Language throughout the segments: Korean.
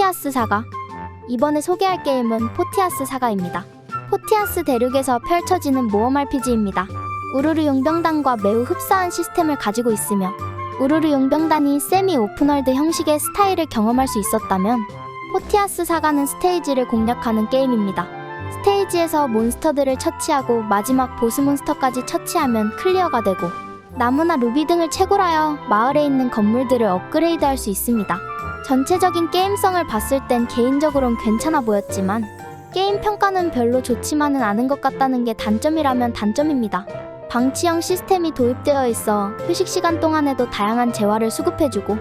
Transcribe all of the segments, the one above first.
포티아스 사가. 이번에 소개할 게임은 포티아스 사가입니다. 포티아스 대륙에서 펼쳐지는 모험 RPG입니다. 우르르 용병단과 매우 흡사한 시스템을 가지고 있으며 우르르 용병단이 세미 오픈월드 형식의 스타일을 경험할 수 있었다면 포티아스 사가는 스테이지를 공략하는 게임입니다. 스테이지에서 몬스터들을 처치하고 마지막 보스 몬스터까지 처치하면 클리어가 되고 나무나 루비 등을 채굴하여 마을에 있는 건물들을 업그레이드할 수 있습니다. 전체적인 게임성을 봤을 땐 개인적으론 괜찮아 보였지만 게임 평가는 별로 좋지만은 않은 것 같다는 게 단점이라면 단점입니다. 방치형 시스템이 도입되어 있어 휴식 시간 동안에도 다양한 재화를 수급해주고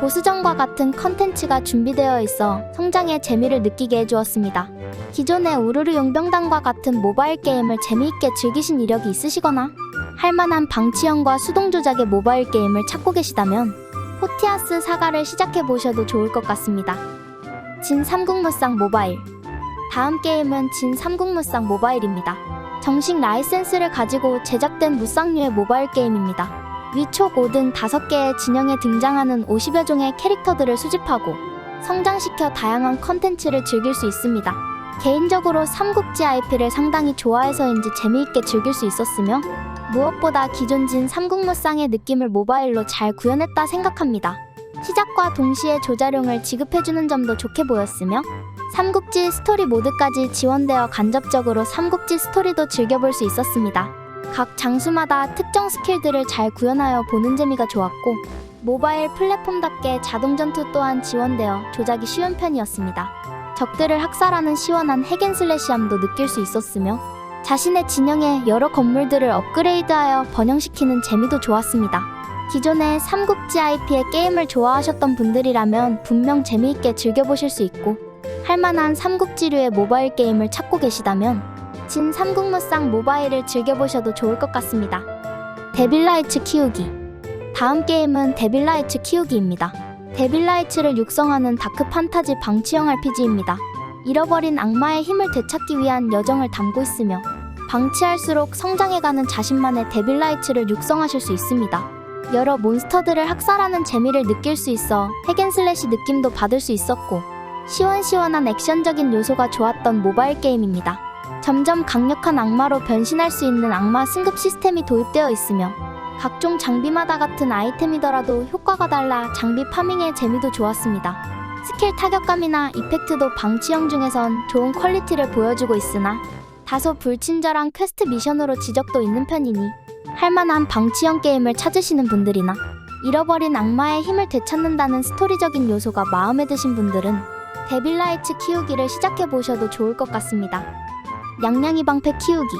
보스전과 같은 컨텐츠가 준비되어 있어 성장의 재미를 느끼게 해주었습니다. 기존의 우르르 용병단과 같은 모바일 게임을 재미있게 즐기신 이력이 있으시거나 할만한 방치형과 수동 조작의 모바일 게임을 찾고 계시다면 포티아스 사가를 시작해 보셔도 좋을 것 같습니다. 진 삼국무쌍 모바일 다음 게임은 진 삼국무쌍 모바일입니다. 정식 라이센스를 가지고 제작된 무쌍류의 모바일 게임입니다. 위촉 5등 5개의 진영에 등장하는 50여 종의 캐릭터들을 수집하고 성장시켜 다양한 컨텐츠를 즐길 수 있습니다. 개인적으로 삼국지 IP를 상당히 좋아해서인지 재미있게 즐길 수 있었으며 무엇보다 기존 진 삼국무쌍의 느낌을 모바일로 잘 구현했다 생각합니다. 시작과 동시에 조자룡을 지급해주는 점도 좋게 보였으며 삼국지 스토리 모드까지 지원되어 간접적으로 삼국지 스토리도 즐겨볼 수 있었습니다. 각 장수마다 특정 스킬들을 잘 구현하여 보는 재미가 좋았고 모바일 플랫폼답게 자동 전투 또한 지원되어 조작이 쉬운 편이었습니다. 적들을 학살하는 시원한 핵앤슬래시함도 느낄 수 있었으며 자신의 진영에 여러 건물들을 업그레이드하여 번영시키는 재미도 좋았습니다. 기존의 삼국지 IP의 게임을 좋아하셨던 분들이라면 분명 재미있게 즐겨보실 수 있고 할만한 삼국지류의 모바일 게임을 찾고 계시다면 진 삼국무쌍 모바일을 즐겨보셔도 좋을 것 같습니다. 데빌라이츠 키우기 다음 게임은 데빌라이츠 키우기입니다. 데빌라이츠를 육성하는 다크 판타지 방치형 RPG입니다. 잃어버린 악마의 힘을 되찾기 위한 여정을 담고 있으며 방치할수록 성장해가는 자신만의 데빌라이츠를 육성하실 수 있습니다. 여러 몬스터들을 학살하는 재미를 느낄 수 있어 핵앤슬래시 느낌도 받을 수 있었고 시원시원한 액션적인 요소가 좋았던 모바일 게임입니다. 점점 강력한 악마로 변신할 수 있는 악마 승급 시스템이 도입되어 있으며 각종 장비마다 같은 아이템이더라도 효과가 달라 장비 파밍의 재미도 좋았습니다. 스킬 타격감이나 이펙트도 방치형 중에선 좋은 퀄리티를 보여주고 있으나 다소 불친절한 퀘스트 미션으로 지적도 있는 편이니 할만한 방치형 게임을 찾으시는 분들이나 잃어버린 악마의 힘을 되찾는다는 스토리적인 요소가 마음에 드신 분들은 데빌라이츠 키우기를 시작해 보셔도 좋을 것 같습니다. 양냥이 방패 키우기.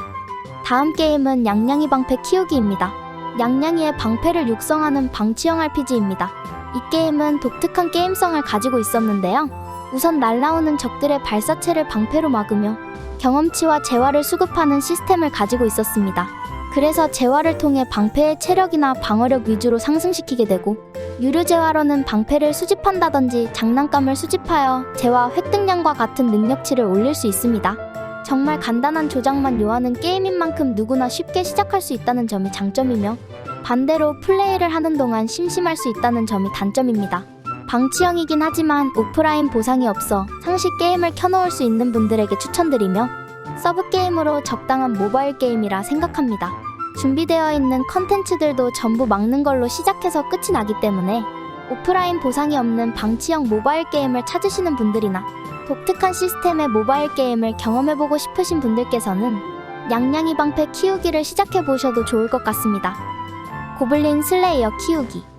다음 게임은 양냥이 방패 키우기입니다. 양냥이의 방패를 육성하는 방치형 RPG입니다. 이 게임은 독특한 게임성을 가지고 있었는데요. 우선 날라오는 적들의 발사체를 방패로 막으며 경험치와 재화를 수급하는 시스템을 가지고 있었습니다. 그래서 재화를 통해 방패의 체력이나 방어력 위주로 상승시키게 되고 유료 재화로는 방패를 수집한다든지 장난감을 수집하여 재화 획득량과 같은 능력치를 올릴 수 있습니다. 정말 간단한 조작만 요하는 게임인 만큼 누구나 쉽게 시작할 수 있다는 점이 장점이며 반대로 플레이를 하는 동안 심심할 수 있다는 점이 단점입니다. 방치형이긴 하지만 오프라인 보상이 없어 상시 게임을 켜놓을 수 있는 분들에게 추천드리며 서브 게임으로 적당한 모바일 게임이라 생각합니다. 준비되어 있는 컨텐츠들도 전부 막는 걸로 시작해서 끝이 나기 때문에 오프라인 보상이 없는 방치형 모바일 게임을 찾으시는 분들이나 독특한 시스템의 모바일 게임을 경험해보고 싶으신 분들께서는 양냥이 방패 키우기를 시작해보셔도 좋을 것 같습니다. 고블린 슬레이어 키우기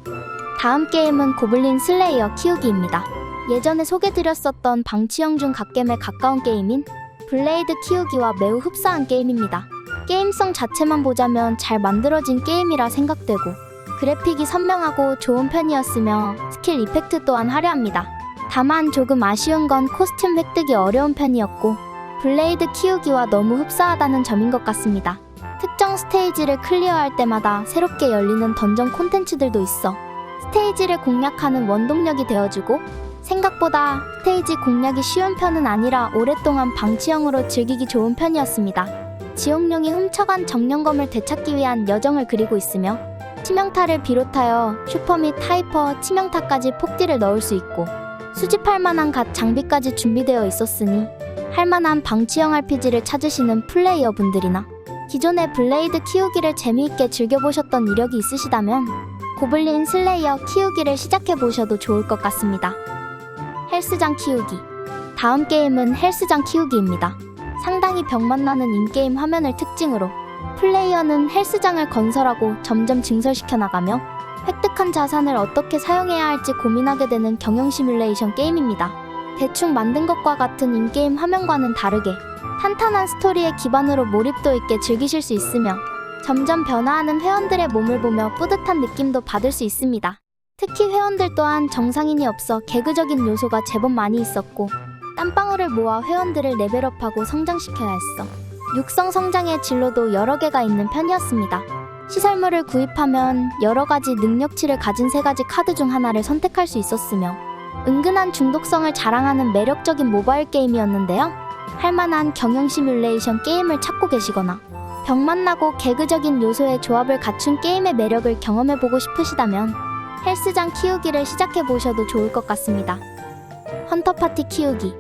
다음 게임은 고블린 슬레이어 키우기입니다. 예전에 소개드렸었던 방치형 중 갓겜에 가까운 게임인 블레이드 키우기와 매우 흡사한 게임입니다. 게임성 자체만 보자면 잘 만들어진 게임이라 생각되고 그래픽이 선명하고 좋은 편이었으며 스킬 이펙트 또한 화려합니다. 다만 조금 아쉬운 건 코스튬 획득이 어려운 편이었고 블레이드 키우기와 너무 흡사하다는 점인 것 같습니다. 특정 스테이지를 클리어할 때마다 새롭게 열리는 던전 콘텐츠들도 있어 스테이지를 공략하는 원동력이 되어주고 생각보다 스테이지 공략이 쉬운 편은 아니라 오랫동안 방치형으로 즐기기 좋은 편이었습니다. 지옥룡이 훔쳐간 정령검을 되찾기 위한 여정을 그리고 있으며 치명타를 비롯하여 슈퍼 및 하이퍼 치명타까지 폭딜을 넣을 수 있고 수집할 만한 갓 장비까지 준비되어 있었으니 할 만한 방치형 RPG를 찾으시는 플레이어분들이나 기존의 블레이드 키우기를 재미있게 즐겨보셨던 이력이 있으시다면 고블린 슬레이어 키우기를 시작해 보셔도 좋을 것 같습니다. 헬스장 키우기 다음 게임은 헬스장 키우기입니다. 상당히 병맛 나는 인게임 화면을 특징으로 플레이어는 헬스장을 건설하고 점점 증설시켜 나가며 획득한 자산을 어떻게 사용해야 할지 고민하게 되는 경영 시뮬레이션 게임입니다. 대충 만든 것과 같은 인게임 화면과는 다르게 탄탄한 스토리의 기반으로 몰입도 있게 즐기실 수 있으며 점점 변화하는 회원들의 몸을 보며 뿌듯한 느낌도 받을 수 있습니다. 특히 회원들 또한 정상인이 없어 개그적인 요소가 제법 많이 있었고 땀방울을 모아 회원들을 레벨업하고 성장시켜야 했어. 육성 성장의 진로도 여러 개가 있는 편이었습니다. 시설물을 구입하면 여러 가지 능력치를 가진 세 가지 카드 중 하나를 선택할 수 있었으며 은근한 중독성을 자랑하는 매력적인 모바일 게임이었는데요. 할 만한 경영 시뮬레이션 게임을 찾고 계시거나 병맛 나고 개그적인 요소의 조합을 갖춘 게임의 매력을 경험해보고 싶으시다면 헬스장 키우기를 시작해보셔도 좋을 것 같습니다. 헌터파티 키우기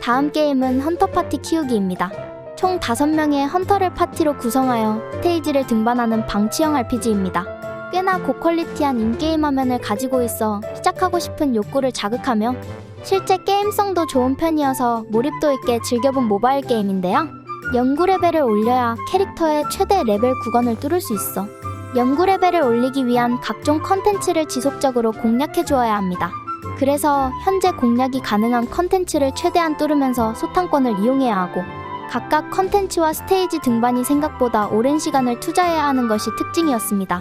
다음 게임은 헌터파티 키우기입니다. 총 5명의 헌터를 파티로 구성하여 스테이지를 등반하는 방치형 RPG입니다. 꽤나 고퀄리티한 인게임 화면을 가지고 있어 시작하고 싶은 욕구를 자극하며 실제 게임성도 좋은 편이어서 몰입도 있게 즐겨본 모바일 게임인데요. 연구 레벨을 올려야 캐릭터의 최대 레벨 구간을 뚫을 수 있어. 연구 레벨을 올리기 위한 각종 컨텐츠를 지속적으로 공략해 주어야 합니다. 그래서 현재 공략이 가능한 컨텐츠를 최대한 뚫으면서 소탕권을 이용해야 하고 각각 컨텐츠와 스테이지 등반이 생각보다 오랜 시간을 투자해야 하는 것이 특징이었습니다.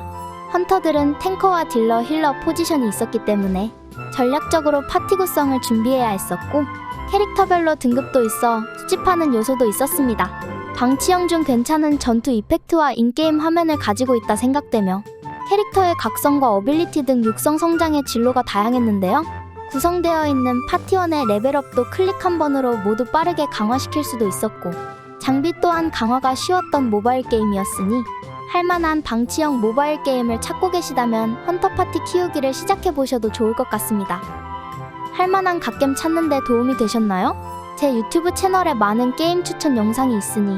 헌터들은 탱커와 딜러, 힐러 포지션이 있었기 때문에 전략적으로 파티 구성을 준비해야 했었고 캐릭터별로 등급도 있어 수집하는 요소도 있었습니다. 방치형 중 괜찮은 전투 이펙트와 인게임 화면을 가지고 있다 생각되며 캐릭터의 각성과 어빌리티 등 육성 성장의 진로가 다양했는데요. 구성되어 있는 파티원의 레벨업도 클릭 한 번으로 모두 빠르게 강화시킬 수도 있었고 장비 또한 강화가 쉬웠던 모바일 게임이었으니 할만한 방치형 모바일 게임을 찾고 계시다면 헌터파티 키우기를 시작해보셔도 좋을 것 같습니다. 할만한 갓겜 찾는데 도움이 되셨나요? 제 유튜브 채널에 많은 게임 추천 영상이 있으니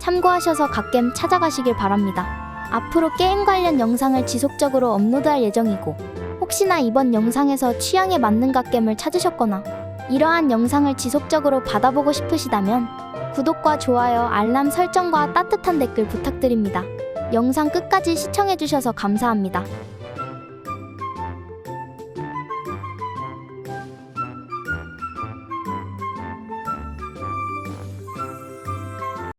참고하셔서 갓겜 찾아가시길 바랍니다. 앞으로 게임 관련 영상을 지속적으로 업로드할 예정이고 혹시나 이번 영상에서 취향에 맞는 갓겜을 찾으셨거나 이러한 영상을 지속적으로 받아보고 싶으시다면 구독과 좋아요, 알람 설정과 따뜻한 댓글 부탁드립니다. 영상 끝까지 시청해주셔서 감사합니다.